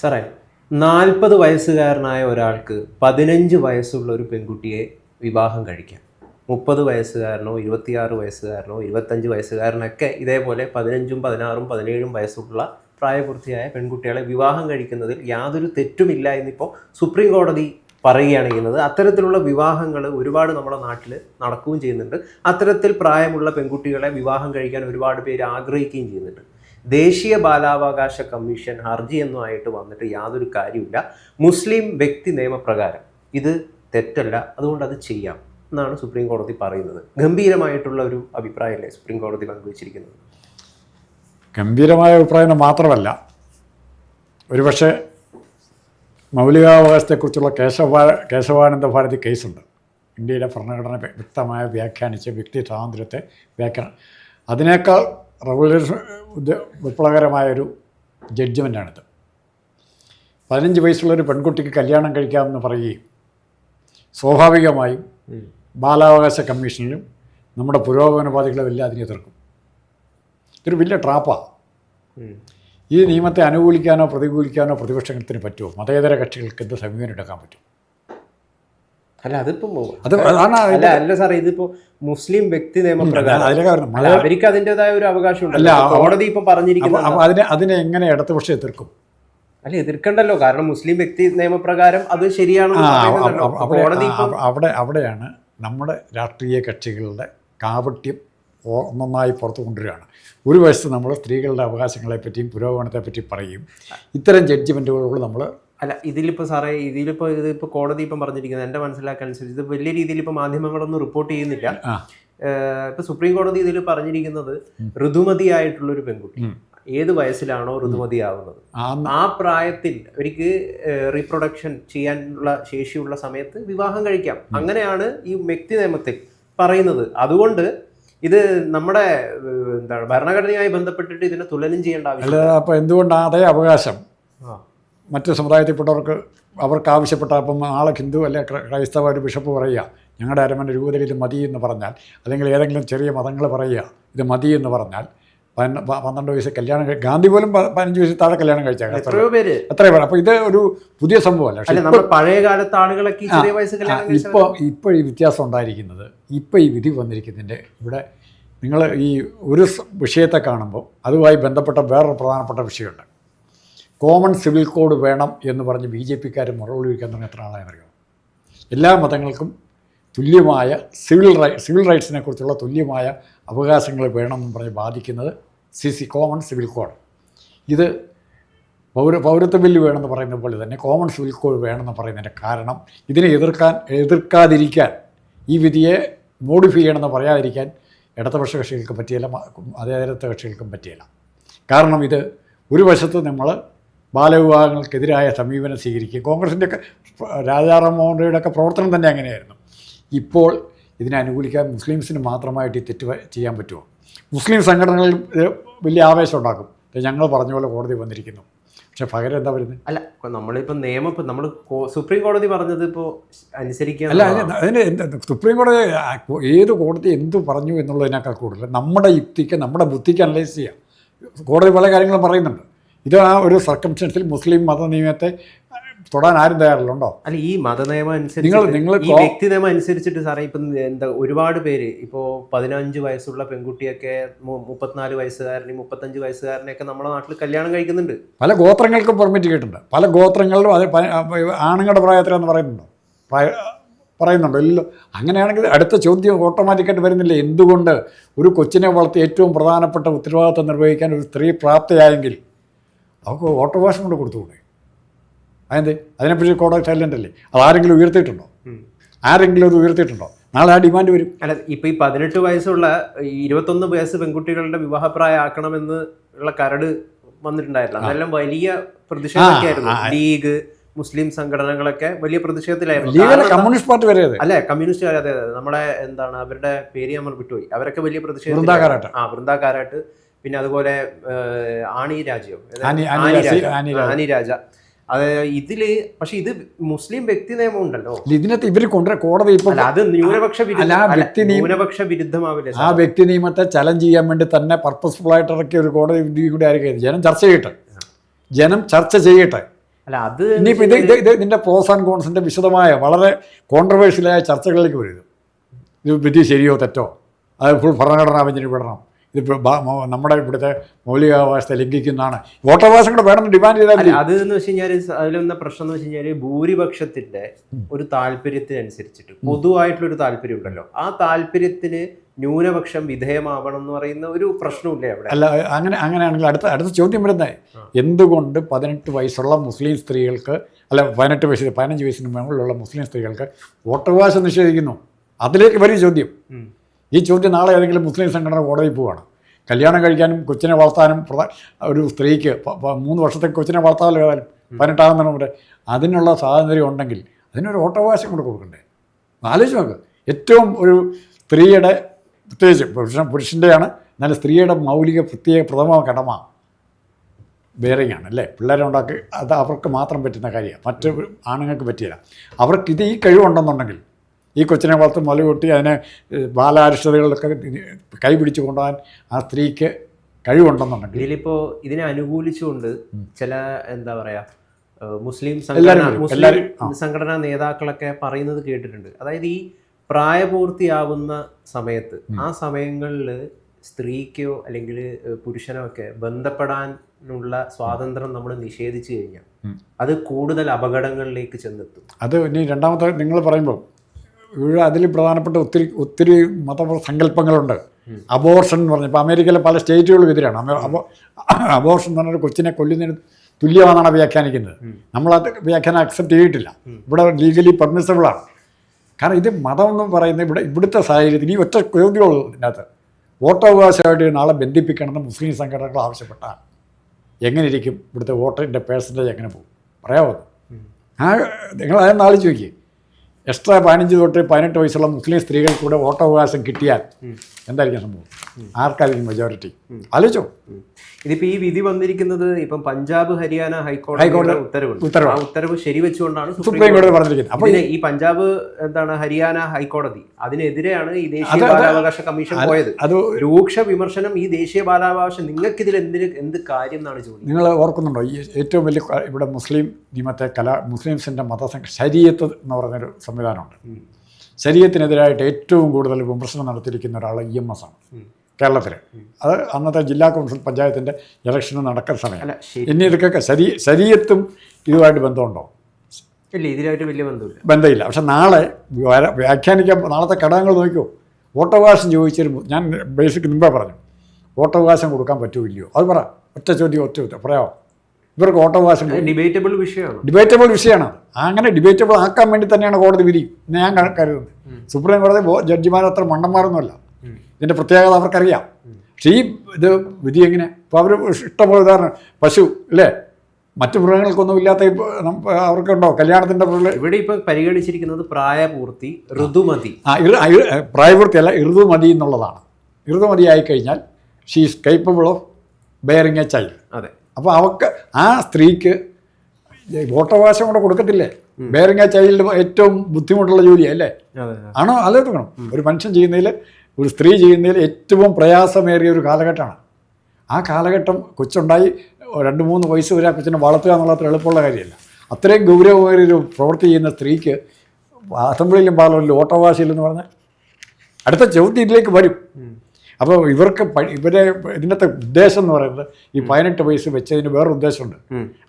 സാറേ നാൽപ്പത് വയസ്സുകാരനായ ഒരാൾക്ക് പതിനഞ്ച് വയസ്സുള്ള ഒരു പെൺകുട്ടിയെ വിവാഹം കഴിക്കാം. മുപ്പത് വയസ്സുകാരനോ ഇരുപത്തിയാറ് വയസ്സുകാരനോ ഇരുപത്തഞ്ച് വയസ്സുകാരനൊക്കെ ഇതേപോലെ പതിനഞ്ചും പതിനാറും പതിനേഴും വയസ്സുള്ള പ്രായപൂർത്തിയായ പെൺകുട്ടികളെ വിവാഹം കഴിക്കുന്നതിൽ യാതൊരു തെറ്റുമില്ല എന്നിപ്പോൾ സുപ്രീം കോടതി പറയുകയാണ് ചെയ്യുന്നത്. അത്തരത്തിലുള്ള വിവാഹങ്ങൾ ഒരുപാട് നമ്മുടെ നാട്ടിൽ നടക്കുകയും ചെയ്യുന്നുണ്ട്. അത്തരത്തിൽ പ്രായമുള്ള പെൺകുട്ടികളെ വിവാഹം കഴിക്കാൻ ഒരുപാട് പേര് ആഗ്രഹിക്കുകയും ചെയ്യുന്നുണ്ട്. ദേശീയ ബാലാവകാശ കമ്മീഷൻ ഹർജി എന്നുമായിട്ട് വന്നിട്ട് യാതൊരു കാര്യമില്ല മുസ്ലിം വ്യക്തി നിയമപ്രകാരം. ഇത് തെറ്റല്ല അതുകൊണ്ട് അത് ചെയ്യാം എന്നാണ് സുപ്രീം കോടതി പറയുന്നത്. ഗംഭീരമായിട്ടുള്ള ഒരു അഭിപ്രായമല്ലേ സുപ്രീം കോടതി പങ്കുവച്ചിരിക്കുന്നത്? ഗംഭീരമായ അഭിപ്രായം മാത്രമല്ല. ഒരുപക്ഷെ മൗലികാവകാശത്തെക്കുറിച്ചുള്ള കേശവ കേശവാനന്ദ ഭാരതി കേസുണ്ട്. ഇന്ത്യയുടെ ഭരണഘടന വ്യ- വ്യക്തമായ വ്യാഖ്യാനിച്ച് വ്യക്തി സ്വാതന്ത്ര്യത്തെ വ്യാഖ്യാനം അതിനേക്കാൾ റെവല്യൂഷൻ വിപ്ലവകരമായൊരു ജഡ്ജ്മെന്റാണിത്. പതിനഞ്ച് വയസ്സുള്ളൊരു പെൺകുട്ടിക്ക് കല്യാണം കഴിക്കാമെന്ന് പറയുകയും സ്വാഭാവികമായും ബാലാവകാശ കമ്മീഷനിലും നമ്മുടെ പുരോഗമനവാദികളും എല്ലാം അതിനെ എതിർക്കും. ഇതൊരു വലിയ ട്രാപ്പാണ് ഈ നിയമത്തെ അനുകൂലിക്കാനോ പ്രതികൂലിക്കാനോ പ്രതിപക്ഷത്തിന് പറ്റുമോ? മതേതര കക്ഷികൾക്ക് എന്ത് സമീപനം എടുക്കാൻ പറ്റും? അല്ല അതിപ്പം അത് അല്ല അല്ല സാറേ ഇതിപ്പോ മുസ്ലിം വ്യക്തി നിയമപ്രകാരം അവർക്ക് അതിന്റെതായ ഒരു അവകാശം അല്ല, കോടതി ഇപ്പം പറഞ്ഞിരിക്കുന്നത് അതിനെ അതിനെ എങ്ങനെ ഇടതുപക്ഷം എതിർക്കും? അല്ല എതിർക്കണ്ടല്ലോ. കാരണം മുസ്ലിം വ്യക്തി നിയമപ്രകാരം അത് ശരിയാണ് കോടതി അവിടെ അവിടെയാണ് നമ്മുടെ രാഷ്ട്രീയ കക്ഷികളുടെ കാപട്യം ഓ- ഒന്നൊന്നായി പുറത്തു കൊണ്ടുവരികയാണ്. ഒരു വശത്ത് നമ്മൾ സ്ത്രീകളുടെ അവകാശങ്ങളെപ്പറ്റിയും പുരോഗമനത്തെപ്പറ്റി പറയും. ഇത്തരം ജഡ്ജ്മെന്റുകളോട് നമ്മൾ അല്ല ഇതിലിപ്പോൾ സാറേ ഇതിലിപ്പോൾ ഇതിപ്പോ കോടതി ഇപ്പം പറഞ്ഞിരിക്കുന്നത് എന്റെ മനസ്സിലാക്കനുസരിച്ച് ഇത് വലിയ രീതിയിൽ ഇപ്പോൾ മാധ്യമങ്ങളൊന്നും റിപ്പോർട്ട് ചെയ്യുന്നില്ല. ഇപ്പൊ സുപ്രീം കോടതി ഇതിൽ പറഞ്ഞിരിക്കുന്നത് ഋതുമതിയായിട്ടുള്ള ഒരു പെൺകുട്ടി. ഏത് വയസ്സിലാണോ ഋതുമതിയാവുന്നത്. ആ ആ പ്രായത്തിൽ അവർക്ക് റീപ്രൊഡക്ഷൻ ചെയ്യാനുള്ള ശേഷിയുള്ള സമയത്ത് വിവാഹം കഴിക്കാം. അങ്ങനെയാണ് ഈ വ്യക്തി നിയമത്തിൽ പറയുന്നത്. അതുകൊണ്ട് ഇത് നമ്മുടെ എന്താണ് ഭരണഘടനയുമായി ബന്ധപ്പെട്ടിട്ട് ഇതിനെ തുലനം ചെയ്യേണ്ട ആവശ്യം അപ്പോൾ എന്തുകൊണ്ടാണ് അതേ അവകാശം? ആ. മറ്റ് സമുദായത്തിൽപ്പെട്ടവർക്ക് അവർക്ക് ആവശ്യപ്പെട്ട അപ്പം ആളെ ഹിന്ദു അല്ലെ ക്രൈസ്തവ ഒരു ബിഷപ്പ് പറയുക ഞങ്ങളുടെ അരമന രൂപതയിൽ ഇത് മതി എന്ന് പറഞ്ഞാൽ അല്ലെങ്കിൽ ഏതെങ്കിലും ചെറിയ മതങ്ങൾ പറയുക ഇത് മതി എന്ന് പറഞ്ഞാൽ പന്ത്രണ്ട് വയസ്സ് കല്യാണം ഗാന്ധി പോലും പതിനഞ്ച് വയസ്സ് താഴെ കല്യാണം കഴിച്ചാൽ എത്രയോ പേര്? എത്രയോ പേര് അപ്പോൾ ഇത് ഒരു പുതിയ സംഭവമല്ല. പഴയ കാലത്ത് ആളുകളൊക്കെ. ഇപ്പോൾ ഇപ്പോൾ ഈ വ്യത്യാസം ഉണ്ടായിരിക്കുന്നത് ഇപ്പോൾ ഈ വിധി വന്നിരിക്കുന്നതിന്റെ ഇവിടെ നിങ്ങൾ ഈ ഒരു വിഷയത്തെ കാണുമ്പോൾ അതുമായി ബന്ധപ്പെട്ട വേറൊരു പ്രധാനപ്പെട്ട വിഷയമുണ്ട്. കോമൺ സിവിൽ കോഡ് വേണം എന്ന് പറഞ്ഞ് ബി ജെ പിക്കാർ മുറവിളി വയ്ക്കാൻ തുടങ്ങി എത്ര അറിയാം എല്ലാ മതങ്ങൾക്കും തുല്യമായ സിവിൽ റൈ സിവിൽ റൈറ്റ്സിനെ കുറിച്ചുള്ള തുല്യമായ അവകാശങ്ങൾ വേണമെന്ന് പറഞ്ഞ് ബാധിക്കുന്നത് C C common civil code. ഇത് പൗര പൗരത്വ ബില്ല് വേണമെന്ന് പറയുന്ന പോലെ തന്നെ കോമൺ സിവിൽ കോഡ് വേണമെന്ന് പറയുന്നതിന്റെ കാരണം ഇതിനെ എതിർക്കാൻ എതിർക്കാതിരിക്കാൻ ഈ വിധിയെ മോഡിഫൈ ചെയ്യണമെന്ന് പറയാതിരിക്കാൻ ഇടതുപക്ഷ കക്ഷികൾക്ക് പറ്റിയില്ല അതേതരത്തെ കക്ഷികൾക്കും പറ്റിയില്ല. കാരണം ഇത് ഒരു വശത്ത് നമ്മൾ ബാലവിവാഹങ്ങൾക്കെതിരായ സമീപനം സ്വീകരിക്കുക കോൺഗ്രസിന്റെ ഒക്കെ രാജാറാം മോഹൻ റോയുടെ ഒക്കെ പ്രവർത്തനം തന്നെ അങ്ങനെയായിരുന്നു. ഇപ്പോൾ ഇതിനെ അനുകൂലിക്കാൻ മുസ്ലിംസിന് മാത്രമായിട്ട് ഈ തെറ്റ് ചെയ്യാൻ പറ്റുമോ? മുസ്ലിം സംഘടനകളിൽ വലിയ ആവേശം ഉണ്ടാക്കും. ഞങ്ങൾ പറഞ്ഞ പോലെ കോടതി വന്നിരിക്കുന്നു. പക്ഷെ പകരം എന്താ വരുന്നത് അല്ല നമ്മളിപ്പോൾ നമ്മളിപ്പോ നിയമം ഇപ്പം നമ്മൾ സുപ്രീം കോടതി പറഞ്ഞത് ഇപ്പോൾ അനുസരിക്കുക അല്ല അതിന് എന്താ സുപ്രീം കോടതി ഏത് കോടതി എന്ത് പറഞ്ഞു എന്നുള്ളതിനേക്കാൾ കൂടുതൽ നമ്മുടെ യുക്തിക്ക് നമ്മുടെ ബുദ്ധിക്ക് അനലൈസ് ചെയ്യാം. കോടതി പല കാര്യങ്ങളും പറയുന്നുണ്ട്. ഇത് ആ ഒരു സർക്കംസ്റ്റൻസിൽ മുസ്ലിം മത നിയമത്തെ തൊടാൻ ആരും തയ്യാറില്ലുണ്ടോ അല്ല ഈ മതനിയമം നിങ്ങൾ അനുസരിച്ച് നിങ്ങൾ ഈ വ്യക്തി നിയമം അനുസരിച്ചിട്ട് സാറേ ഇപ്പം എന്താ ഒരുപാട് പേര് ഇപ്പോൾ പതിനഞ്ച് വയസ്സുള്ള പെൺകുട്ടിയൊക്കെ മുപ്പത്തിനാല് വയസ്സുകാരനെയും മുപ്പത്തഞ്ച് വയസ്സുകാരനെയൊക്കെ നമ്മുടെ നാട്ടിൽ കല്യാണം കഴിക്കുന്നുണ്ട്. പല ഗോത്രങ്ങൾക്കും പെർമിറ്റ് കിട്ടുന്നുണ്ട് പല ഗോത്രങ്ങളിലും അത് ആണുങ്ങളുടെ പ്രായത്തിലെന്ന് പറയുന്നുണ്ടോ? പ്രായ പറയുന്നുണ്ടോ? ഇല്ല അങ്ങനെയാണെങ്കിൽ അടുത്ത ചോദ്യം ഓട്ടോമാറ്റിക്കായിട്ട് വരുന്നില്ല? എന്തുകൊണ്ട് ഒരു കൊച്ചിനെ വളർത്തി ഏറ്റവും പ്രധാനപ്പെട്ട ഉത്തരവാദിത്തം നിർവഹിക്കാൻ ഒരു സ്ത്രീ പ്രാപ്തയായെങ്കിൽ അവർക്ക് വാഷും കൂടെ കൊടുത്തുകൂടെ? അതെന്ത്? അതിനെപ്പറ്റി കോടതി സൈലന്റ് അല്ലേ? അതാരെങ്കിലും ഉയർത്തിയിട്ടുണ്ടോ? ആരെങ്കിലും അത് ഉയർത്തിയിട്ടുണ്ടോ? നാളെ ആ ഡിമാൻഡ് വരും. അല്ല ഇപ്പൊ ഈ പതിനെട്ട് വയസ്സുള്ള ഇരുപത്തൊന്ന് വയസ്സ് പെൺകുട്ടികളുടെ വിവാഹപ്രായം ആക്കണമെന്ന് ഉള്ള കരട് വന്നിട്ടുണ്ടായിരുന്നു അതെല്ലാം വലിയ പ്രതിഷേധമൊക്കെ ആയിരുന്നു ആ, ആ. ലീഗ് മുസ്ലിം സംഘടനകളൊക്കെ വലിയ പ്രതിഷേധത്തിലായിരുന്നു. കമ്മ്യൂണിസ്റ്റ് പാർട്ടി വരെ അത്. അല്ലെ കമ്മ്യൂണിസ്റ്റ് അതെ അതെ നമ്മുടെ എന്താണ് അവരുടെ പേര് നമ്മൾ വിട്ടുപോയി അവരൊക്കെ വലിയ പ്രതിഷേധം ആ വൃന്ദാകാരാട്ട് പിന്നെ അതുപോലെ ആണി രാജ്യം. ആണി രാജ അത് ഇതിൽ പക്ഷെ ഇത് മുസ്ലിം വ്യക്തി നിയമം ഉണ്ടല്ലോ. ഇതിനകത്ത് ഇവർ കൊണ്ട കോടതി ഇപ്പൊ അത് ന്യൂനപക്ഷ ന്യൂനപക്ഷ വിരുദ്ധമാവില്ല ആ വ്യക്തി നിയമത്തെ ചലഞ്ച് ചെയ്യാൻ വേണ്ടി തന്നെ പർപ്പസ്ഫുൾ ആയിട്ട് ഇറക്കിയ ഒരു കോടതി വിധി കൂടി ആയിരിക്കും. ജനം ചർച്ച ചെയ്യട്ടെ. ജനം ചർച്ച ചെയ്യട്ടെ. അല്ല അത് ഇനിയിപ്പോൾ ഇത് ഇത് ഇത് ഇതിന്റെ പ്രോസ് ആൻഡ് കോൺസിന്റെ വിശദമായ വളരെ കോൺട്രവേഴ്ഷ്യലായ ചർച്ചകളിലേക്ക് വരും. ഇത് വിധി ശരിയോ തെറ്റോ? അത് ഫുൾ ഭരണഘടനാ ബെഞ്ചിന് വിടണം. ഇത് നമ്മുടെ ഇവിടുത്തെ മൗലികാവകാശത്തെ ലംഘിക്കുന്നതാണ്. വോട്ടവകാശം കൂടെ വേണമെന്ന് ഡിമാൻഡ് ചെയ്താൽ. അത് എന്ന് വെച്ച് കഴിഞ്ഞാൽ അതിലൊന്ന പ്രശ്നം എന്ന് വെച്ച് കഴിഞ്ഞാൽ ഭൂരിപക്ഷത്തിന്റെ ഒരു താല്പര്യത്തിനനുസരിച്ചിട്ട് പൊതുവായിട്ടുള്ള ഒരു താല്പര്യം ഉണ്ടല്ലോ ആ താല്പര്യത്തിന് ന്യൂനപക്ഷം വിധേയമാവണം എന്ന് പറയുന്ന ഒരു പ്രശ്നമില്ലേ അവിടെ. അല്ല അങ്ങനെ അങ്ങനെയാണെങ്കിൽ അടുത്ത അടുത്ത ചോദ്യം വരുന്നത് എന്തുകൊണ്ട് പതിനെട്ട് വയസ്സുള്ള മുസ്ലിം സ്ത്രീകൾക്ക് അല്ല പതിനെട്ട് വയസ്സ് പതിനഞ്ച് വയസ്സിന് മുകളിലുള്ള മുസ്ലിം സ്ത്രീകൾക്ക് വോട്ടവകാശം നിഷേധിക്കുന്നു? അതിലേക്ക് വലിയ ചോദ്യം. ഈ ചോദ്യം നാളെ ഏതെങ്കിലും മുസ്ലിം സംഘടന കോടതിയിൽ പോവുകയാണ്. കല്യാണം കഴിക്കാനും കൊച്ചിനെ വളർത്താനും ഒരു സ്ത്രീക്ക് മൂന്ന് വർഷത്തെ കൊച്ചിനെ വളർത്താമല്ലോ ഏതായാലും പതിനെട്ടാം തന്നെ വരെ അതിനുള്ള സ്വാതന്ത്ര്യം ഉണ്ടെങ്കിൽ അതിനൊരു ഓട്ടവകാശം കൂടെ കൊടുക്കണ്ടേ? ആലോചിച്ച് നോക്ക്. ഏറ്റവും ഒരു സ്ത്രീയുടെ പ്രത്യേകിച്ച് പുരുഷൻ പുരുഷന്റെയാണ് എന്നാൽ സ്ത്രീയുടെ മൗലിക പ്രത്യേക പ്രഥമ കടമ ബെയറിംഗ് ആണ് അല്ലേ? പിള്ളേരെ ഉണ്ടാക്കി അത് അവർക്ക് മാത്രം പറ്റുന്ന കാര്യമാണ്. മറ്റ് ആണുങ്ങൾക്ക് പറ്റിയില്ല അവർക്ക് ഇത് ഈ കഴിവുണ്ടെന്നുണ്ടെങ്കിൽ ഈ കൊച്ചിനെ വളർത്ത് മുല കൂട്ടി അതിനെ ബാലാരിഷ്ടതകളിലൊക്കെ കൈ പിടിച്ചു കൊണ്ടുപോകാൻ ആ സ്ത്രീക്ക് കഴിവുണ്ടെന്നുണ്ടെങ്കിൽ. ഇതിലിപ്പോ ഇതിനെ അനുകൂലിച്ചുകൊണ്ട് ചില എന്താ പറയാ മുസ്ലിം മുസ്ലിം. സംഘടനാ നേതാക്കളൊക്കെ പറയുന്നത് കേട്ടിട്ടുണ്ട്. അതായത് ഈ പ്രായപൂർത്തിയാവുന്ന സമയത്ത് ആ സമയങ്ങളിൽ സ്ത്രീക്കോ അല്ലെങ്കിൽ പുരുഷനോ ഒക്കെ ബന്ധപ്പെടാനുള്ള സ്വാതന്ത്ര്യം നമ്മൾ നിഷേധിച്ചു കഴിഞ്ഞാൽ അത് കൂടുതൽ അപകടങ്ങളിലേക്ക് ചെന്നെത്തും. അത് ഇനി രണ്ടാമത്തെ നിങ്ങൾ പറയുമ്പോൾ ഇവിടെ അതിൽ പ്രധാനപ്പെട്ട ഒത്തിരി ഒത്തിരി മത സങ്കല്പങ്ങളുണ്ട്. അബോർഷൻ എന്ന് പറഞ്ഞാൽ ഇപ്പോൾ അമേരിക്കയിലെ പല സ്റ്റേറ്റുകളും എതിരാണ് അബോ അബോർഷൻ എന്ന് പറഞ്ഞാൽ കൊച്ചിനെ കൊല്ലുന്നതിന് തുല്യമാണെന്നാണ് വ്യാഖ്യാനിക്കുന്നത്. നമ്മളത് വ്യാഖ്യാനം അക്സെപ്റ്റ് ചെയ്തിട്ടില്ല. ഇവിടെ ലീഗലി പെർമിസബിളാണ് കാരണം ഇത് മതം എന്ന് പറയുന്നത് ഇവിടെ ഇവിടുത്തെ സാഹചര്യത്തിൽ ഈ ഒറ്റ ചോദ്യമുള്ളൂ ഇതിനകത്ത്. വോട്ടവകാശമായിട്ട് നാളെ ബന്ധിപ്പിക്കണമെന്ന് മുസ്ലിം സംഘടനകൾ ആവശ്യപ്പെട്ടാൽ എങ്ങനെ ഇരിക്കും ഇവിടുത്തെ വോട്ടറിന്റെ പേഴ്സന്റേജ് എങ്ങനെ പോകും? പറയാമോ ആ നിങ്ങൾ അതൊന്ന് ആലോചിച്ച് നോക്കി എക്സ്ട്രാ പതിനഞ്ച് തൊട്ട് പതിനെട്ട് വയസ്സുള്ള മുസ്ലിം സ്ത്രീകൾക്കൂടെ വോട്ടവകാശം കിട്ടിയാൽ എന്തായിരിക്കും സംഭവം? ആർക്കായിരിക്കും മെജോറിറ്റി ആലോചിച്ചോ. ഇതിപ്പോ ഈ വിധി വന്നിരിക്കുന്നത് ഇപ്പം പഞ്ചാബ് ഹരിയാന ഹൈക്കോടതി ഹൈക്കോടതി ഉത്തരവുണ്ട് ഉത്തരവ്. ആ ഉത്തരവ് ശരിവെച്ചുകൊണ്ടാണ് സുപ്രീം കോടതി പറഞ്ഞിരിക്കുന്നത്. അപ്പോൾ ഈ പഞ്ചാബ് എന്താണ് ഹരിയാന ഹൈക്കോടതി അതിനെതിരെയാണ് ഈ ദേശീയ ബാലാവകാശ കമ്മീഷൻ പോയത്. അത് രൂക്ഷ വിമർശനം ഈ ദേശീയ ബാലാവകാശം നിങ്ങൾക്ക് ഇതിൽ എന്തിന് എന്ത് കാര്യം എന്നാണ് ചോദിക്കുന്നത് നിങ്ങൾ ഓർക്കുന്നുണ്ടോ? ഈ ഏറ്റവും വലിയ ഇവിടെ മുസ്ലിം നിയമത്തെ കല മുസ്ലിംസിന്റെ മതസംഘ ശരീരത്ത് എന്ന് പറഞ്ഞൊരു സംവിധാനമുണ്ട്. ശരീരത്തിനെതിരായിട്ട് ഏറ്റവും കൂടുതൽ വിമർശനം നടത്തിയിരിക്കുന്ന ഒരാൾ ഇ എം എസ് ആണ്. കേരളത്തിൽ അത് അന്നത്തെ ജില്ലാ കൗൺസിൽ പഞ്ചായത്തിന്റെ ഇലക്ഷൻ നടക്കുന്ന സമയം. ഇനി ഇതൊക്കെ ശരീ ശരീരത്തും ഇതുമായിട്ട് ബന്ധമുണ്ടോ? ഇല്ല ഇതിനായിട്ട് വലിയ ബന്ധമില്ല. ബന്ധമില്ല. പക്ഷെ നാളെ വ്യാഖ്യാനിക്കാൻ നാളത്തെ ഘടകങ്ങൾ നോക്കിയോ വോട്ടവകാശം ചോദിച്ചൊരു മു- ഞാൻ ബേസിക് മുമ്പേ പറഞ്ഞു. വോട്ടവകാശം കൊടുക്കാൻ പറ്റുമോ ഇല്ലയോ? അത് പറ. ഒറ്റ ചോദ്യം ഒറ്റ പറയാമോ? ഇവർക്ക് ഓട്ടം വാസം ഡിബേറ്റബിൾ വിഷയമാണ്. ഡിബേറ്റബിൾ വിഷയമാണ്. അങ്ങനെ ഡിബേറ്റബിൾ ആക്കാൻ വേണ്ടി തന്നെയാണ് കോടതി വിധി എന്ന് ഞാൻ കരുതുന്നത്. സുപ്രീം കോടതി ജഡ്ജിമാർ അത്ര മണ്ടന്മാരൊന്നുമല്ല. ഇതിന്റെ പ്രത്യേകത അവർക്കറിയാം. പക്ഷേ ഈ ഇത് വിധി എങ്ങനെ? ഇപ്പോൾ അവർ ഇഷ്ടമുള്ള ഉദാഹരണം പശു അല്ലേ? മറ്റു മൃഗങ്ങൾക്കൊന്നും ഇല്ലാത്ത അവർക്കുണ്ടോ? കല്യാണത്തിന്റെ പിള്ളേർ ഇവിടെ ഇപ്പൊ പരിഗണിച്ചിരിക്കുന്നത് പ്രായപൂർത്തി ഋതുമതി. ഇർ- പ്രായപൂർത്തിയല്ല ഋതുമതി എന്നുള്ളതാണ്. ഋതുമതി ആയിക്കഴിഞ്ഞാൽ she is capable of bearing a child അപ്പോൾ അവക്ക് ആ സ്ത്രീക്ക് വോട്ടവകാശം കൂടെ കൊടുക്കത്തില്ലേ? ബെയറിങ് ചൈൽഡ് ഏറ്റവും ബുദ്ധിമുട്ടുള്ള ജോലിയല്ലേ അതെ ആണോ? ആലോചിക്കണം ഒരു മനുഷ്യൻ ചെയ്യുന്നതിൽ ഒരു സ്ത്രീ ചെയ്യുന്നതിൽ ഏറ്റവും പ്രയാസമേറിയ ഒരു കാലഘട്ടമാണ്. ആ കാലഘട്ടം കൊച്ചുണ്ടായി രണ്ട് മൂന്ന് വയസ്സ് വരെ കൊച്ചിനെ വളർത്തുക എന്നുള്ളത്ര അത്ര എളുപ്പമുള്ള കാര്യമല്ല. അത്രയും ഗൗരവമേറിയ ഒരു പ്രവൃത്തി ചെയ്യുന്ന സ്ത്രീക്ക് അസംബ്ലിയിലും പാർലമെന്റിലും വോട്ടവകാശമില്ലെന്ന് പറഞ്ഞാൽ അടുത്ത ചോദ്യം ഇതിലേക്ക് വരും. അപ്പോൾ ഇവർക്ക് ഇവരെ ഇതിനകത്തെ ഉദ്ദേശം എന്ന് പറയുന്നത് ഈ പതിനെട്ട് വയസ്സ് വെച്ചതിന് വേറെ ഉദ്ദേശമുണ്ട്.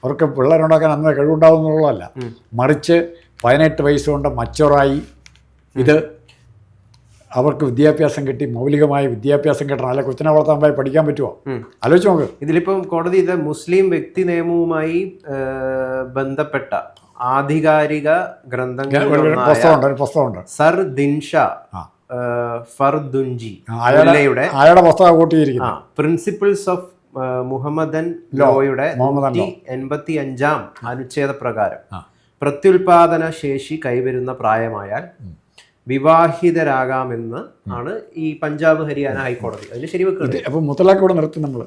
അവർക്ക് പിള്ളേരുണ്ടാക്കാൻ അന്ന് കഴിവുണ്ടാവും എന്നുള്ളതല്ല. മറിച്ച് പതിനെട്ട് വയസ്സ് കൊണ്ട് മച്ചോറായി ഇത് അവർക്ക് വിദ്യാഭ്യാസം കിട്ടി മൗലികമായ വിദ്യാഭ്യാസം കിട്ടണം. അല്ലെ കൊച്ചിനെ വളർത്താൻ പോയി പഠിക്കാൻ പറ്റുമോ. ആലോചിച്ച് നോക്ക്. ഇതിലിപ്പം കോടതി ഇത് മുസ്ലിം വ്യക്തി നിയമവുമായി ബന്ധപ്പെട്ട ആധികാരിക ഗ്രന്ഥങ്ങൾ പുസ്തകമുണ്ട് ഒരു പുസ്തകമുണ്ട് സർ ദിൻഷ ഫർദുൻജി അയാളുടെ പുസ്തകം കൂട്ടിയിരിക്കുന്നത് പ്രിൻസിപ്പിൾസ് ഓഫ് മുഹമ്മദൻ ലോയുടെ എൺപത്തി അഞ്ചാം അനുച്ഛേദ പ്രകാരം പ്രത്യുൽപാദന ശേഷി കൈവരുന്ന പ്രായമായാൽ വിവാഹിതരാകാമെന്ന് ആണ് ഈ പഞ്ചാബ് ഹരിയാന ഹൈക്കോടതി. അതിന് ശരിവെക്കുന്നത് അപ്പോൾ മുത്തലാഖ് ഇവിടെ നിർത്തി നമ്മൾ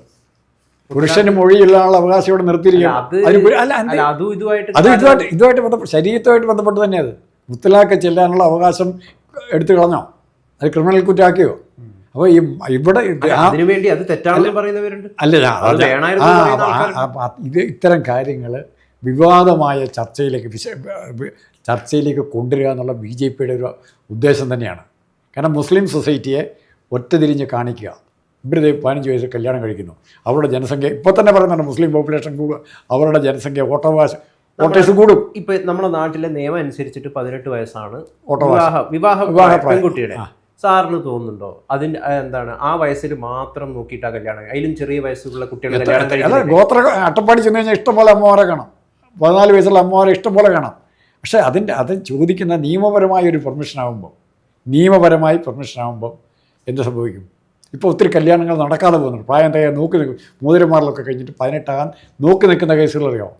പുരുഷന് മൊഴിയില്ലാനുള്ള അവകാശം ഇവിടെ നിർത്തിയിരിക്കുകയാണ്. അത് ഇതുമായിട്ട് ഇതുമായിട്ട് ബന്ധപ്പെട്ട് ശരീരത്തുമായിട്ട് ബന്ധപ്പെട്ട് തന്നെയാണ് അത്. മുത്തലാഖ് ചെല്ലാനുള്ള അവകാശം എടുത്തു കളഞ്ഞോ? അത് ക്രിമിനൽ കുറ്റാക്കിയോ? അപ്പോൾ ഈ ഇവിടെ അതിനുവേണ്ടി അത് തെറ്റാണെന്ന് പറയുന്നവരുണ്ട്. അല്ല ഇത് ഇത്തരം കാര്യങ്ങൾ വിവാദമായ ചർച്ചയിലേക്ക് ചർച്ചയിലേക്ക് കൊണ്ടുവരിക എന്നുള്ള ബി ജെ പിയുടെ ഒരു ഉദ്ദേശം തന്നെയാണ്. കാരണം മുസ്ലിം സൊസൈറ്റിയെ ഒറ്റതിരിഞ്ഞ് കാണിക്കുക. ഇവരുടെ പതിനഞ്ച് വയസ്സിൽ കല്യാണം കഴിക്കുന്നു. അവരുടെ ജനസംഖ്യ ഇപ്പോൾ തന്നെ പറയുന്നുണ്ട് മുസ്ലിം പോപ്പുലേഷൻ കൂടുക അവരുടെ ജനസംഖ്യ വോട്ടവകാശം വോട്ടേഴ്സ് കൂടും. ഇപ്പൊ നമ്മുടെ നാട്ടിലെ നിയമം അനുസരിച്ചിട്ട് പതിനെട്ട് വയസ്സാണ്. വിവാഹ വിവാഹ പെൺകുട്ടിയുടെ. സാറിന് തോന്നുന്നുണ്ടോ? അതിന് എന്താണ് ആ വയസ്സിൽ മാത്രം നോക്കിയിട്ടാ കല്യാണം അതിലും ചെറിയ വയസ്സുള്ള കുട്ടികളെ കല്യാണം കഴിക്കുന്നത് ഗോത്ര അട്ടപ്പാടി ചെന്ന് കഴിഞ്ഞാൽ ഇഷ്ടംപോലെ അമ്മമാരെ കാണാം. പതിനാല് വയസ്സുള്ള അമ്മമാരെ ഇഷ്ടംപോലെ കാണാം. പക്ഷേ അതിന്റെ അത് ചോദിക്കുന്ന നിയമപരമായ ഒരു പെർമിഷൻ ആകുമ്പോൾ നിയമപരമായി പെർമിഷൻ ആകുമ്പോൾ എന്ത് സംഭവിക്കും? ഇപ്പോൾ ഒത്തിരി കല്യാണങ്ങൾ നടക്കാതെ പോകുന്നുണ്ട്. പ്രായം തയ്യാ നോക്കി നിൽക്കും. മോതിരന്മാരിലൊക്കെ കഴിഞ്ഞിട്ട് പതിനെട്ടാകാൻ നോക്കി നിൽക്കുന്ന കേസുകൾ അറിയാമോ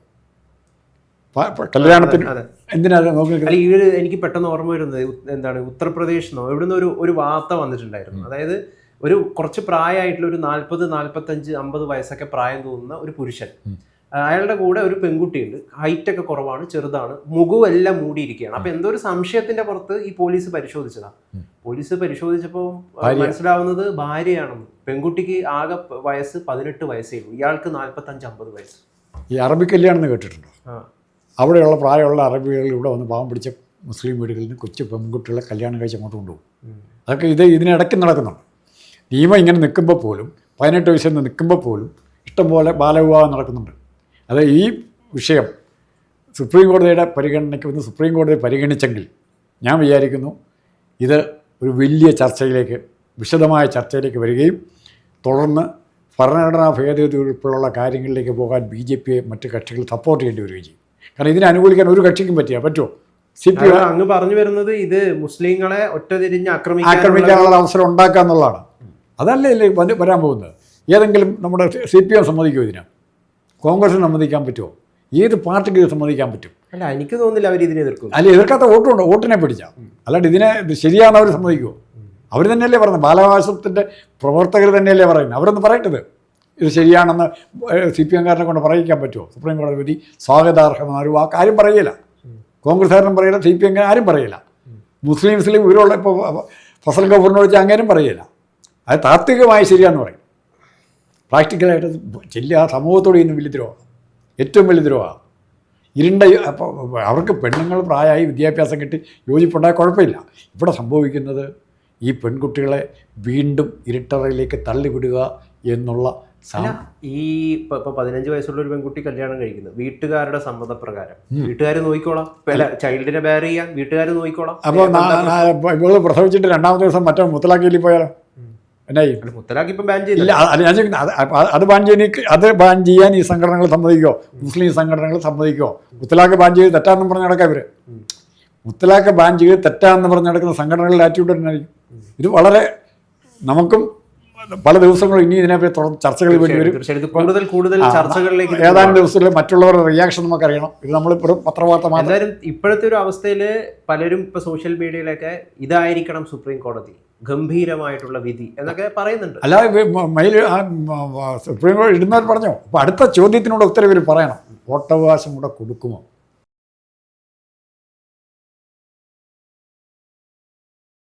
കല്യാണത്തിന് അതെ. എന്തിനാ അത് നോക്കി നിൽക്കുന്നത്? അല്ല ഇവർ എനിക്ക് പെട്ടെന്ന് ഓർമ്മ വരുന്നത് എന്താണ് ഉത്തർപ്രദേശ് എന്നോ എവിടുന്ന് ഒരു ഒരു വാർത്ത വന്നിട്ടുണ്ടായിരുന്നു. അതായത് ഒരു കുറച്ച് പ്രായമായിട്ടുള്ള ഒരു നാല്പത് നാല്പത്തഞ്ച് അമ്പത് വയസ്സൊക്കെ പ്രായം തോന്നുന്ന ഒരു പുരുഷൻ. അയാളുടെ കൂടെ ഒരു പെൺകുട്ടിയുണ്ട്. ഹൈറ്റ് ഒക്കെ കുറവാണ് ചെറുതാണ്. മുഖവും എല്ലാം മൂടിയിരിക്കുകയാണ്. അപ്പൊ എന്തോ ഒരു സംശയത്തിന്റെ പുറത്ത് ഈ പോലീസ് പരിശോധിച്ചതാ. പോലീസ് പരിശോധിച്ചപ്പോൾ മനസ്സിലാവുന്നത് ഭാര്യയാണെന്ന്. പെൺകുട്ടിക്ക് ആകെ വയസ്സ് പതിനെട്ട് വയസ്സേ ഉള്ളൂ. ഇയാൾക്ക് നാല്പത്തഞ്ച് അമ്പത് വയസ്സ്. ഈ അറബി കല്യാണം കേട്ടിട്ടുണ്ടോ? ആ. അവിടെയുള്ള പ്രായമുള്ള അറബികൾ ഇവിടെ വന്ന് പാവം പിടിച്ച മുസ്ലിം വീടുകളിൽ നിന്ന് കൊച്ചു പെൺകുട്ടികളെ കല്യാണം കഴിച്ച് അങ്ങോട്ട് കൊണ്ടുപോകും. അതൊക്കെ ഇത് ഇതിനിടയ്ക്ക് നടക്കുന്നുണ്ട്. നിയമം ഇങ്ങനെ നിൽക്കുമ്പോൾ പോലും പതിനെട്ട് വയസ്സിൽ നിന്ന് നിൽക്കുമ്പോൾ പോലും ഇഷ്ടംപോലെ ബാലവിവാഹം നടക്കുന്നുണ്ട്. അത് ഈ വിഷയം സുപ്രീം കോടതിയുടെ പരിഗണനയ്ക്ക് വന്ന് സുപ്രീം കോടതി പരിഗണിച്ചെങ്കിൽ ഞാൻ വിചാരിക്കുന്നു ഇത് ഒരു വലിയ ചർച്ചയിലേക്ക് വിശദമായ ചർച്ചയിലേക്ക് വരികയും തുടർന്ന് ഭരണഘടനാ ഭേദഗതി ഉൾപ്പെടെയുള്ള കാര്യങ്ങളിലേക്ക് പോകാൻ ബി ജെ പിയെ മറ്റ് കക്ഷികൾ സപ്പോർട്ട് ചെയ്യേണ്ടി വരികയും ചെയ്യും. കാരണം ഇതിനെ അനുകൂലിക്കാൻ ഒരു കക്ഷിക്കും പറ്റിയ പറ്റുമോ സി പി അങ്ങ് പറഞ്ഞു വരുന്നത് ഇത് മുസ്ലിങ്ങളെ ഒറ്റതിരിഞ്ഞ് ആക്രമിക്കാൻ ആക്രമിക്കാനുള്ള അവസരം ഉണ്ടാക്കുക എന്നുള്ളതാണ് അതല്ലേ വരാൻ പോകുന്നത്? ഏതെങ്കിലും നമ്മുടെ സി പി എം സമ്മതിക്കുമോ ഇതിന്? കോൺഗ്രസിന് സമ്മതിക്കാൻ പറ്റുമോ ഏത് പാർട്ടിക്ക് ഇത് സമ്മതിക്കാൻ പറ്റും? അല്ല എനിക്ക് തോന്നുന്നില്ല അവർ ഇതിനെ എതിർക്കും. അല്ല എതിർക്കാത്ത വോട്ടുണ്ട് വോട്ടിനെ പിടിച്ചാൽ അല്ലാണ്ട് ഇതിനെ ഇത് ശരിയാണെന്ന് അവർ സമ്മതിക്കുമോ അവർ തന്നെയല്ലേ പറയുന്നത്? ബാലാവകാശത്തിന്റെ പ്രവർത്തകർ തന്നെയല്ലേ പറയുന്നത്? അവരൊന്ന് പറയട്ടത്. ഇത് ശരിയാണെന്ന് സി പി എംകാരനെ കൊണ്ട് പറയിക്കാൻ പറ്റുമോ? സുപ്രീം കോടതി വിധി സ്വാഗതാർഹമെന്ന് ഒരു വാക്ക് ആരും പറയില്ല. കോൺഗ്രസ്സുകാരനും പറയില്ല സി പി എംകാരും ആരും പറയില്ല. മുസ്ലിംസിൽ ഇവരുള്ള ഇപ്പോൾ ഫസൽ ഗഫൂറിനെ വെച്ച് അങ്ങേരും പറയില്ല. അത് താത്വികമായി ശരിയാന്ന് പറയും. പ്രാക്ടിക്കലായിട്ട് ചെല്ലുക സമൂഹത്തോട് ഇന്ന് വലിയ ദ്രോഹമാണ് ഏറ്റവും വലിയ ദ്രോഹമാണ് ഇരുണ്ട അവർക്ക് പെണ്ണുങ്ങൾ പ്രായമായി വിദ്യാഭ്യാസം കിട്ടി യോജിപ്പുണ്ടായ കുഴപ്പമില്ല. ഇവിടെ സംഭവിക്കുന്നത് ഈ പെൺകുട്ടികളെ വീണ്ടും ഇരുട്ടറയിലേക്ക് തള്ളിവിടുക എന്നുള്ള ഈ ഇപ്പൊ പതിനഞ്ച് വയസ്സുള്ള ഒരു പെൺകുട്ടി കല്യാണം കഴിക്കുന്നു. വീട്ടുകാരുടെ സമ്മതപ്രകാരം. വീട്ടുകാർ നോക്കിക്കോളാം ചൈൽഡിനെ ബെയർ ചെയ്യാം വീട്ടുകാർ നോക്കിക്കോളാം അപ്പൊ ഇവൾ പ്രസവിച്ചിട്ട് രണ്ടാമത്തെ ദിവസം മറ്റേ മുത്തലാക്കി പോയാലോ? മുത്തലാഖ് ഇപ്പം ബാൻ ചെയ്തില്ല ഞാൻ അത് ബാൻ ചെയ്യാൻ അത് ബാൻ ചെയ്യാൻ ഈ സംഘടനകൾ സമ്മതിക്കോ? മുസ്ലിം സംഘടനകൾ സമ്മതിക്കോ? മുത്തലാഖ് ബാൻ ചെയ്ത് തെറ്റാന്ന് പറഞ്ഞ് നടക്കാം ഇവർ. മുത്തലാഖ് ബാൻ ചെയ്ത് തെറ്റാന്ന് പറഞ്ഞ് നടക്കുന്ന സംഘടനകളുടെ ആറ്റിറ്റ്യൂഡ് തന്നെയായിരിക്കും ഇത് വളരെ നമുക്കും പല ദിവസങ്ങളും ഇനി ഇതിനെപ്പറ്റി തുടർന്ന് ചർച്ചകൾ വേണ്ടി വരും. കൂടുതൽ കൂടുതൽ ചർച്ചകളിലേക്ക് ഏതാനും ദിവസങ്ങളിൽ മറ്റുള്ളവരുടെ റിയാക്ഷൻ നമുക്ക് അറിയണം ഇത് നമ്മളിപ്പോഴും പത്രവാർത്ത മാത്രം. എന്തായാലും ഇപ്പോഴത്തെ ഒരു അവസ്ഥയിൽ പലരും ഇപ്പൊ സോഷ്യൽ മീഡിയയിലൊക്കെ ഇതായിരിക്കണം സുപ്രീം കോടതി ഗംഭീരമായിട്ടുള്ള വിധി എന്നൊക്കെ പറയുന്നുണ്ട്. അല്ലാതെ മയിൽ സുപ്രീം കോടതി ഇടുന്നവർ പറഞ്ഞോ? അപ്പോൾ അടുത്ത ചോദ്യത്തിനോട് ഉത്തരവ് പറയണം. വോട്ടവകാശം കൂടെ കൊടുക്കുമോ?